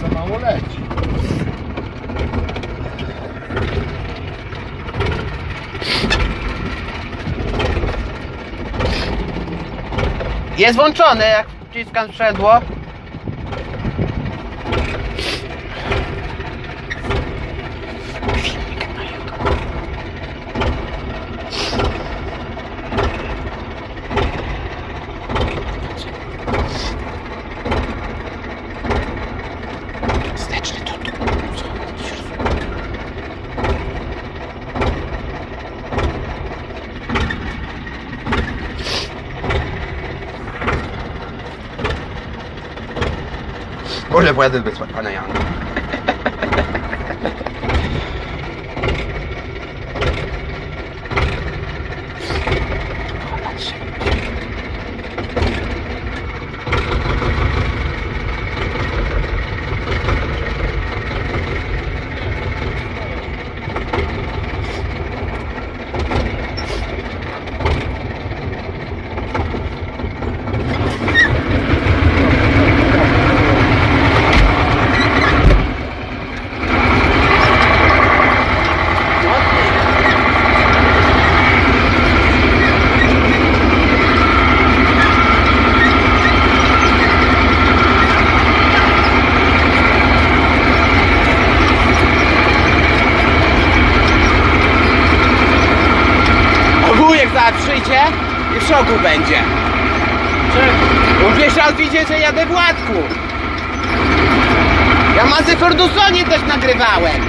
Za mało leci. Jest włączony, jak wciskam sprzęgło. Už nepojedete bez panejánu. Zaraz przyjdzie i w szoku będzie. Bo raz widzi, że jadę w łatku. Ja Mazę Fergusonie też nagrywałem.